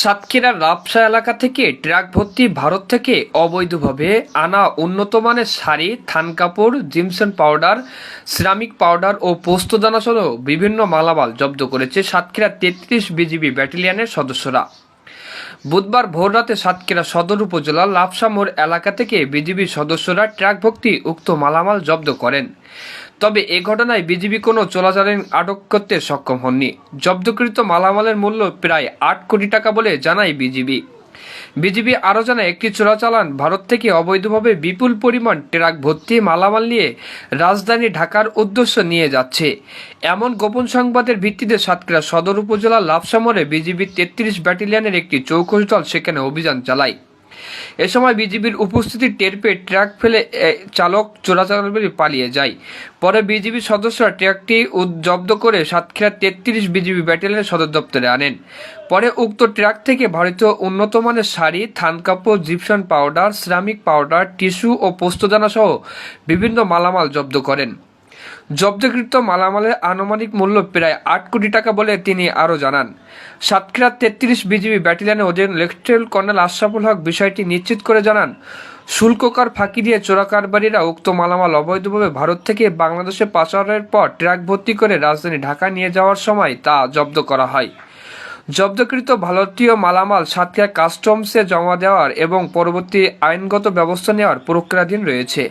সাতক্ষীরার রাবসা এলাকা থেকে ট্রাক ভর্তি ভারত থেকে অবৈধভাবে আনা উন্নত মানের শাড়ি, থান কাপড়, জিমসন পাউডার, সিরামিক পাউডার ও পোস্তদানা সহ বিভিন্ন মালামাল জব্দ করেছে সাতক্ষীরা তেত্রিশ বিজিবি ব্যাটালিয়নের সদস্যরা। বুধবার ভোররাতে সাতক্ষীরা সদর উপজেলার লাপসা মোড় এলাকা থেকে বিজিবি সদস্যরা ট্রাক ভর্তি উক্ত মালামাল জব্দ করেন। তবে এ ঘটনায় বিজিবি কোনো চোরাচালান আটক করতে সক্ষম হননি। জব্দকৃত মালামালের মূল্য প্রায় আট কোটি টাকা বলে জানায় বিজিবি। বিজিবি আরও জানায়, একটি চোরাচালান ভারত থেকে অবৈধভাবে বিপুল পরিমাণ ট্রাক ভর্তি মালামাল নিয়ে রাজধানী ঢাকার উদ্দেশ্য নিয়ে যাচ্ছে। এমন গোপন সংবাদের ভিত্তিতে সাতক্ষীরা সদর উপজেলার লাভসামরে বিজিবির তেত্রিশ ব্যাটালিয়নের একটি চৌকশ দল সেখানে অভিযান চালায়। এ সময় বিজিবির উপস্থিতি টের পেয়ে ট্রাক ফেলে চালক চোরাচালানি পালিয়ে যায়। পরে বিজিবি সদস্যরা ট্রাকটি জব্দ করে সাতক্ষীরা তেত্রিশ বিজিবি ব্যাটালিয়নের সদর দপ্তরে আনেন। পরে উক্ত ট্রাক থেকে ভারতীয় উন্নত মানের শাড়ি, থান কাপড় gypsum powder, ceramic powder, tissue ও পোস্তদানা সহ বিভিন্ন মালামাল জব্দ করেন। জব্দকৃত মালামালের আনুমানিক মূল্য প্রায় আট কোটি টাকা বলে তিনি আরও জানান। সাতক্ষীরা তেত্রিশ বিজিবি ব্যাটালিয়নের অধীন লেফটেন্যান্ট কর্নেল আশরাফুল হক বিষয়টি নিশ্চিত করে জানান, শুল্ককার ফাঁকি দিয়ে চোরাকারবারীরা উক্ত মালামাল অবৈধভাবে ভারত থেকে বাংলাদেশে পাচারের পর ট্রাক ভর্তি করে রাজধানী ঢাকা নিয়ে যাওয়ার সময় তা জব্দ করা হয়। জব্দকৃত ভারতীয় মালামাল সাতক্ষীরা কাস্টমসে জমা দেওয়ার এবং পরবর্তী আইনগত ব্যবস্থা নেওয়ার প্রক্রিয়াধীন রয়েছে।